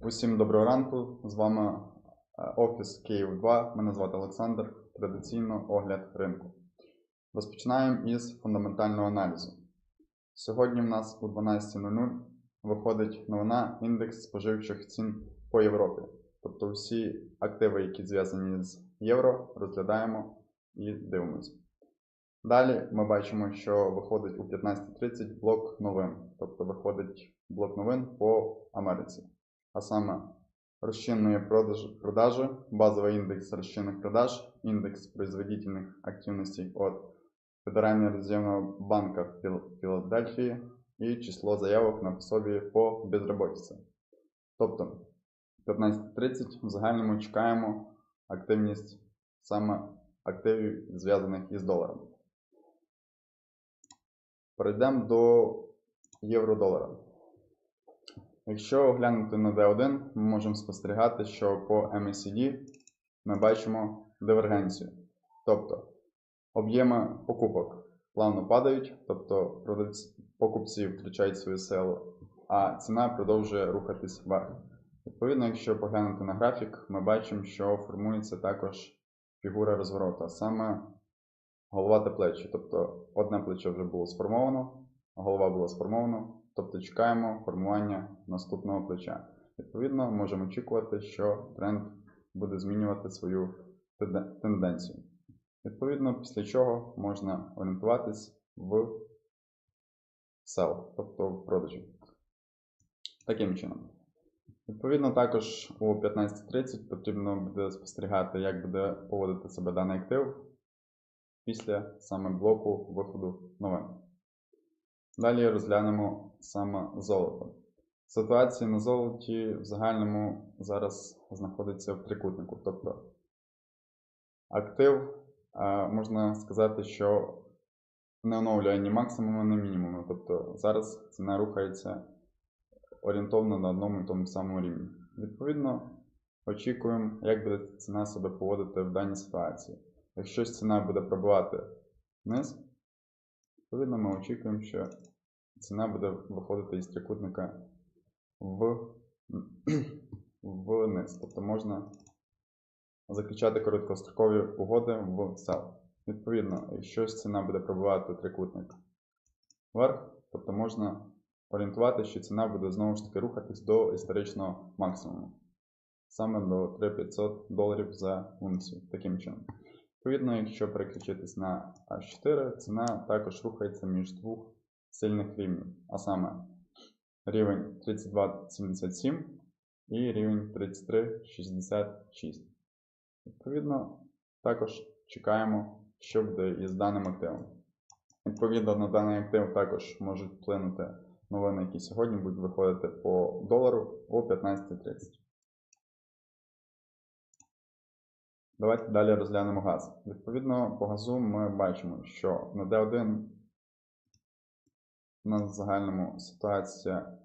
Усім доброго ранку. З вами е, офіс Київ 2. Мене звати Олександр. Традиційно огляд ринку. Розпочинаємо із фундаментального аналізу. Сьогодні в нас о 12.00 виходить новина індекс споживчих цін по Європі. Тобто всі активи, які зв'язані з євро, розглядаємо і дивимося. Далі ми бачимо, що виходить у 15.30 блок новин. Тобто виходить блок новин по Америці а саме розчинної продажі, базовий індекс розчинних продаж, індекс производительних активностей от Федерального резервного банка Філадельфії і число заявок на пособі по безробітці. Тобто 15.30 в загальному чекаємо активність саме активів, зв'язаних із доларом. Перейдемо до євро-долара. Якщо оглянути на D1, ми можемо спостерігати, що по MACD ми бачимо дивергенцію. Тобто об'єми покупок плавно падають, тобто покупці втрачають свою силу, а ціна продовжує рухатись вверх. Відповідно, якщо поглянути на графік, ми бачимо, що формується також фігура розвороту, а саме голова та плечі. Тобто одне плече вже було сформовано, голова була сформована, тобто чекаємо формування наступного плеча. Відповідно, можемо очікувати, що тренд буде змінювати свою тенденцію. Відповідно, після чого можна орієнтуватись в sell, тобто в продажі. Таким чином. Відповідно, також о 15.30 потрібно буде спостерігати, як буде поводити себе даний актив після саме блоку виходу новин. Далі розглянемо саме золото. Ситуація на золоті в загальному зараз знаходиться в трикутнику. Тобто актив, можна сказати, що не оновлює ні максимуму, ні мінімуму. Тобто зараз ціна рухається орієнтовно на одному і тому самому рівні. Відповідно, очікуємо, як буде ціна себе поводити в даній ситуації. Якщо ціна буде пробувати вниз, відповідно ми очікуємо, що ціна буде виходити із трикутника в, вниз. Тобто можна заключати короткострокові угоди в sell. Відповідно, якщо ціна буде пробивати трикутник вверх, тобто можна орієнтувати, що ціна буде знову ж таки рухатись до історичного максимуму. Саме до 3500 доларів за унцію. Таким чином. Відповідно, якщо переключитись на H4, ціна також рухається між двох сильних рівнів, а саме рівень 32,77 і рівень 33,66. Відповідно, також чекаємо, що буде із даним активом. Відповідно, на даний актив також можуть вплинути новини, які сьогодні будуть виходити по долару о 15.30. Давайте далі розглянемо газ. Відповідно, по газу ми бачимо, що на D1 у нас в загальному ситуація.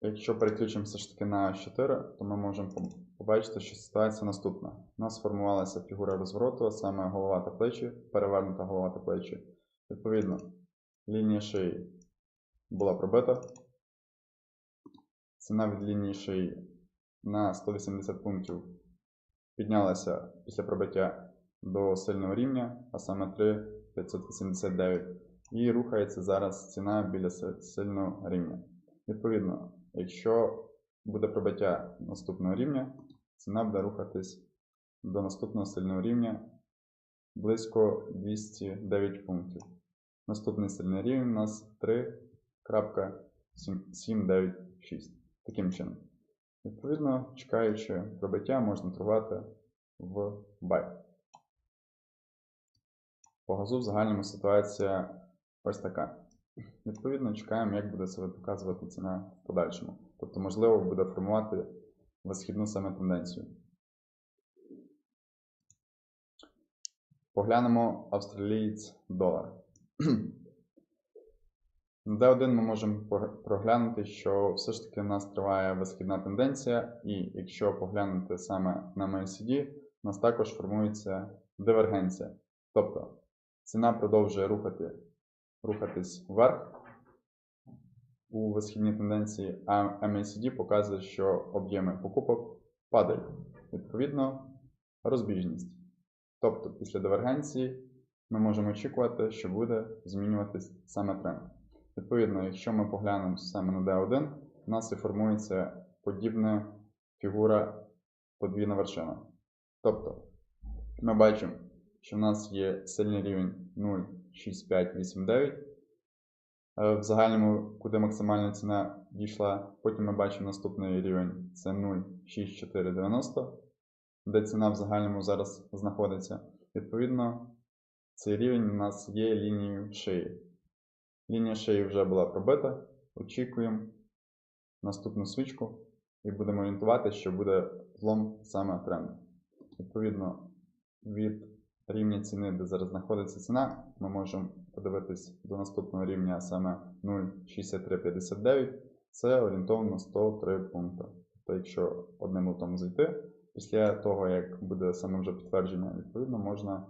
Якщо переключимо все ж таки на 4, то ми можемо побачити, що ситуація наступна. У нас сформувалася фігура розвороту, саме голова та плечі, перевернута голова та плечі. Відповідно, лінія шиї була пробита. Ціна від лінії шиї на 180 пунктів піднялася після пробиття до сильного рівня, а саме 3,589. І рухається зараз ціна біля сильного рівня. Відповідно, якщо буде пробиття наступного рівня, ціна буде рухатись до наступного сильного рівня близько 209 пунктів. Наступний сильний рівень у нас 3.796. Таким чином. Відповідно, чекаючи пробиття, можна торгувати в buy. По газу в загальному ситуація ось така. Відповідно, чекаємо, як буде себе показувати ціна в подальшому. Тобто, можливо, буде формувати висхідну саме тенденцію. Поглянемо австралієць долар. На D1 ми можемо проглянути, що все ж таки в нас триває висхідна тенденція, і якщо поглянути саме на MACD, у нас також формується дивергенція. Тобто ціна продовжує рухати, рухатись вверх у висхідній тенденції, ем, ем а MACD показує, що об'єми покупок падають. Відповідно, розбіжність. Тобто, після дивергенції ми можемо очікувати, що буде змінюватись саме тренд. Відповідно, якщо ми поглянемо саме на D1, у нас і формується подібна фігура подвійна вершина. Тобто, ми бачимо, що в нас є сильний рівень 0. 6589. Е, в загальному, куди максимальна ціна дійшла. Потім ми бачимо наступний рівень це 0,6490, де ціна в загальному зараз знаходиться. Відповідно, цей рівень у нас є лінією шиї. Лінія шиї вже була пробита. Очікуємо наступну свічку і будемо орієнтувати, що буде злом саме тренду. Відповідно, від рівня ціни, де зараз знаходиться ціна, ми можемо подивитись до наступного рівня саме 0,6359. Це орієнтовно 103 пункти. Тобто, якщо одним лотом зайти, після того, як буде саме вже підтвердження, відповідно, можна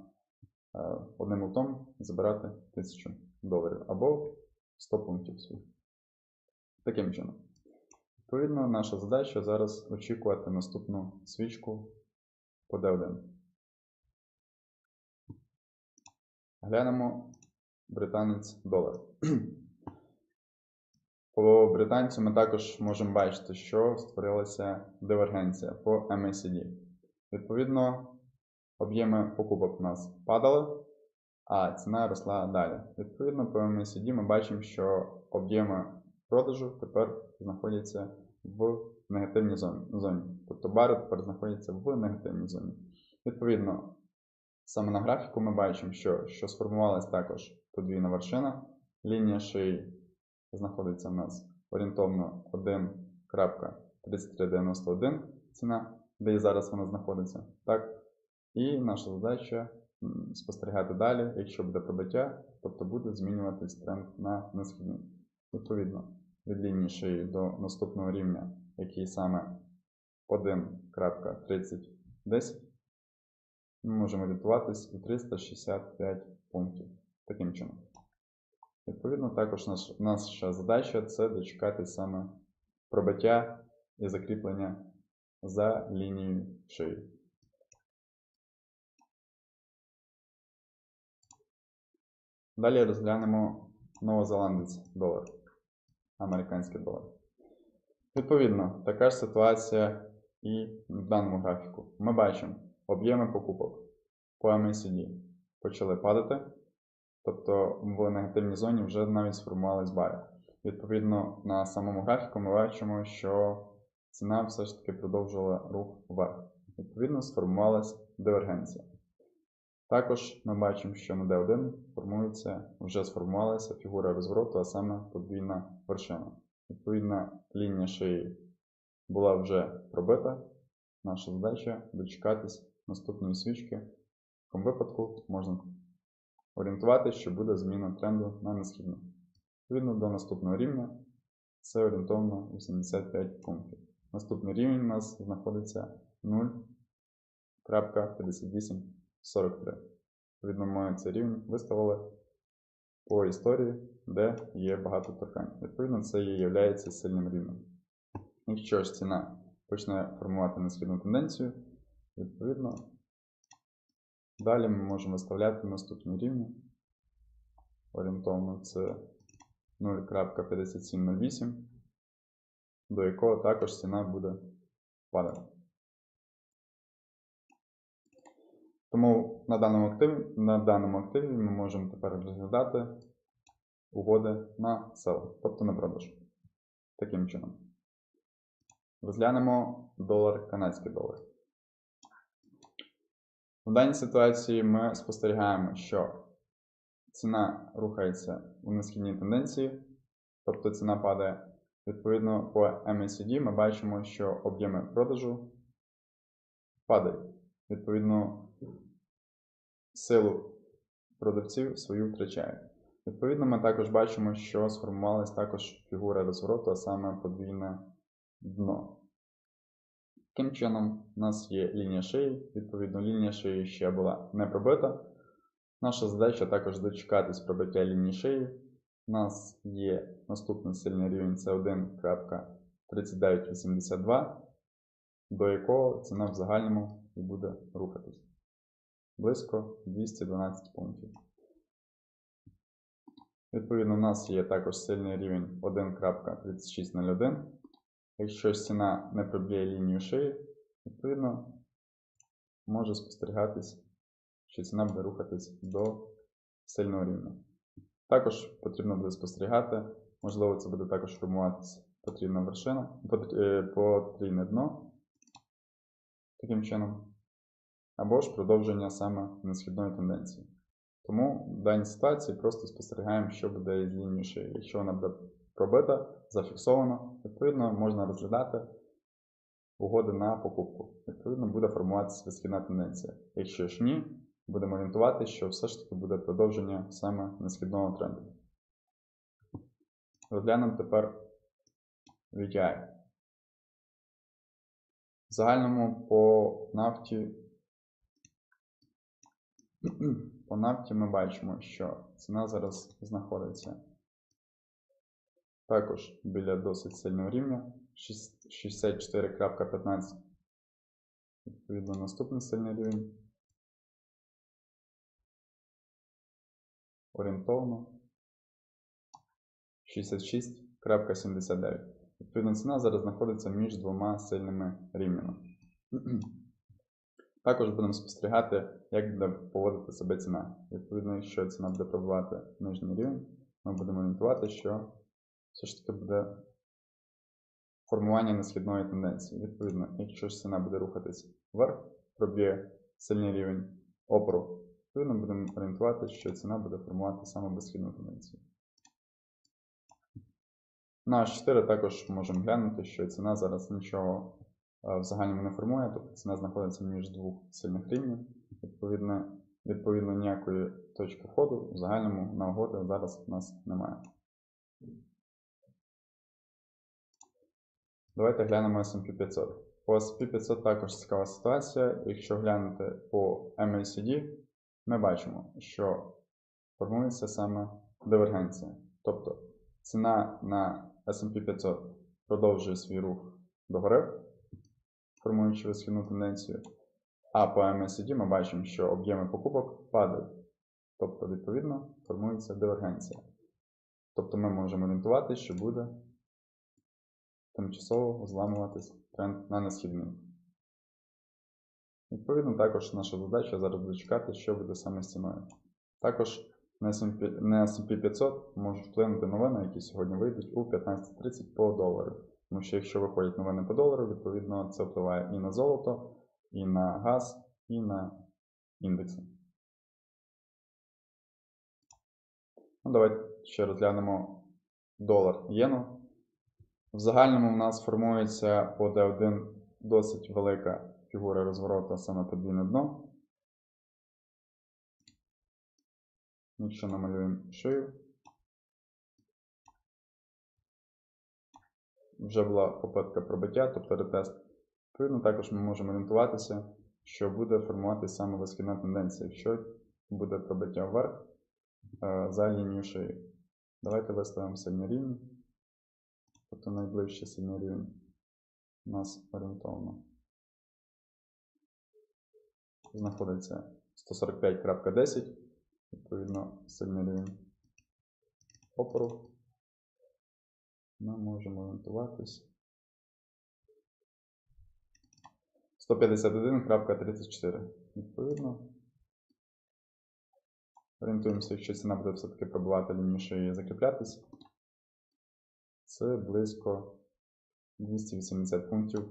е, одним лотом забирати 1000 доларів або 100 пунктів своїх. Таким чином. Відповідно, наша задача зараз очікувати наступну свічку по D1. Глянемо британець долар. По британцю ми також можемо бачити, що створилася дивергенція по MACD. Відповідно, об'єми покупок у нас падали, а ціна росла далі. Відповідно, по MACD ми бачимо, що об'єми продажу тепер знаходяться в негативній зоні. зоні. Тобто бари тепер знаходяться в негативній зоні. Відповідно, саме на графіку ми бачимо, що, що сформувалась також подвійна вершина. Лінія шиї знаходиться у нас орієнтовно 1.3391 ціна, де і зараз вона знаходиться. Так? І наша задача спостерігати далі, якщо буде пробиття, тобто буде змінюватись тренд на несхідний. Відповідно, від лінії шиї до наступного рівня, який саме 1.3010, ми можемо орієнтуватись у 365 пунктів. Таким чином. Відповідно, також наш, наша задача це дочекати саме пробиття і закріплення за лінією шиї. Далі розглянемо новозеландець долар, американський долар. Відповідно, така ж ситуація і в даному графіку. Ми бачимо об'єми покупок по MACD почали падати, тобто в негативній зоні вже навіть сформувались бари. Відповідно, на самому графіку ми бачимо, що ціна все ж таки продовжувала рух вверх. Відповідно, сформувалась дивергенція. Також ми бачимо, що на D1 формується, вже сформувалася фігура розвороту, а саме подвійна вершина. Відповідно, лінія шиї була вже пробита. Наша задача дочекатись наступної свічки. В такому випадку можна орієнтувати, що буде зміна тренду на несхідну. Відповідно до наступного рівня це орієнтовно 85 пунктів. Наступний рівень у нас знаходиться 0.5843. Відповідно, ми цей рівень виставили по історії, де є багато торкань. Відповідно, це і є сильним рівнем. Якщо ж ціна почне формувати несхідну тенденцію, відповідно, далі ми можемо виставляти наступні рівні. Орієнтовно це 0.5708, до якого також ціна буде падати. Тому на даному активі, на даному активі ми можемо тепер розглядати угоди на сел, тобто на продаж. Таким чином. Розглянемо долар, канадський долар. В даній ситуації ми спостерігаємо, що ціна рухається у несхідній тенденції, тобто ціна падає. Відповідно, по MACD ми бачимо, що об'єми продажу падають. Відповідно, силу продавців свою втрачають. Відповідно, ми також бачимо, що сформувалась також фігура розвороту, а саме подвійне дно. Таким чином, у нас є лінія шиї, відповідно, лінія шиї ще була не пробита. Наша задача також дочекатись пробиття лінії шиї у нас є наступний сильний рівень це 1.3982, до якого ціна в загальному і буде рухатись. Близько 212 пунктів. Відповідно, у нас є також сильний рівень 1.3601. Якщо ж ціна не проб'є лінію шиї, відповідно може спостерігатись, що ціна буде рухатись до сильного рівня. Також потрібно буде спостерігати, можливо, це буде також формуватися потрібна вершина, е, потрійне дно таким чином, або ж продовження саме несхідної тенденції. Тому в даній ситуації просто спостерігаємо, що буде із лінією шиї. Якщо вона буде пробита, зафіксована, відповідно можна розглядати угоди на покупку. Відповідно, буде формуватися висхідна тенденція. Якщо ж ні, будемо орієнтувати, що все ж таки буде продовження саме несхідного тренду. Розглянемо тепер VTI. В загальному по нафті по нафті ми бачимо, що ціна зараз знаходиться також біля досить сильного рівня 64.15. Відповідно, наступний сильний рівень. Орієнтовно 66.79. Відповідно, ціна зараз знаходиться між двома сильними рівнями. Також будемо спостерігати, як буде поводити себе ціна. Відповідно, якщо ціна буде пробувати нижній рівень, ми будемо орієнтувати, що все ж таки буде формування несхідної тенденції. Відповідно, якщо ж ціна буде рухатись вверх, проб'є сильний рівень опору, відповідно будемо орієнтувати, що ціна буде формувати саме безсхідну тенденцію. На H4 також можемо глянути, що ціна зараз нічого е, в загальному не формує, тобто ціна знаходиться між двох сильних рівнів. Відповідно, відповідно ніякої точки входу в загальному на угоди зараз у нас немає. Давайте глянемо S&P 500. По S&P 500 також цікава ситуація. Якщо глянути по MACD, ми бачимо, що формується саме дивергенція. Тобто ціна на S&P 500 продовжує свій рух догори, формуючи висхідну тенденцію. А по MACD ми бачимо, що об'єми покупок падають. Тобто, відповідно, формується дивергенція. Тобто ми можемо орієнтувати, що буде тимчасово зламуватись тренд на несхідний. Відповідно, також наша задача зараз дочекати, що буде саме з ціною. Також на S&P 500 можуть вплинути новини, які сьогодні вийдуть у 15.30 по долару. Тому що якщо виходять новини по долару, відповідно це впливає і на золото, і на газ, і на індекси. Ну, Давайте ще розглянемо долар єну. В загальному в нас формується по D1 досить велика фігура розвороту, саме подвійне дно. Якщо намалюємо шию, вже була попитка пробиття, тобто ретест. Відповідно, також ми можемо орієнтуватися, що буде формуватися саме висхідна тенденція, якщо буде пробиття вверх е, за лінією шиї. Давайте виставимо сильний рівень. Тобто найближчий сильний рівень у нас орієнтовно знаходиться 145.10, відповідно сильний рівень опору. Ми можемо орієнтуватись 151.34. Відповідно, орієнтуємося, якщо ціна буде все-таки пробувати лінію і закріплятись. Це близько 280 пунктів.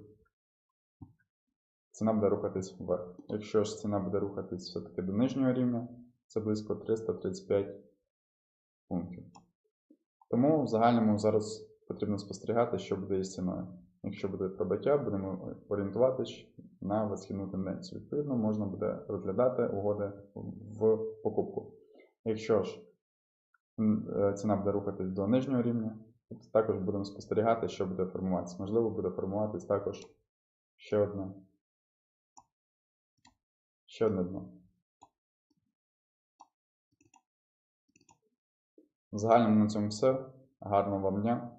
Ціна буде рухатись вверх. Якщо ж ціна буде рухатись все-таки до нижнього рівня, це близько 335 пунктів. Тому в загальному зараз потрібно спостерігати, що буде із ціною. Якщо буде пробиття, будемо орієнтуватись на висхідну тенденцію. Відповідно, можна буде розглядати угоди в покупку. Якщо ж е, ціна буде рухатись до нижнього рівня, також будемо спостерігати, що буде формуватися. Можливо, буде формуватись також ще одне. Ще одне дно. В загальному на цьому все. Гарного вам дня.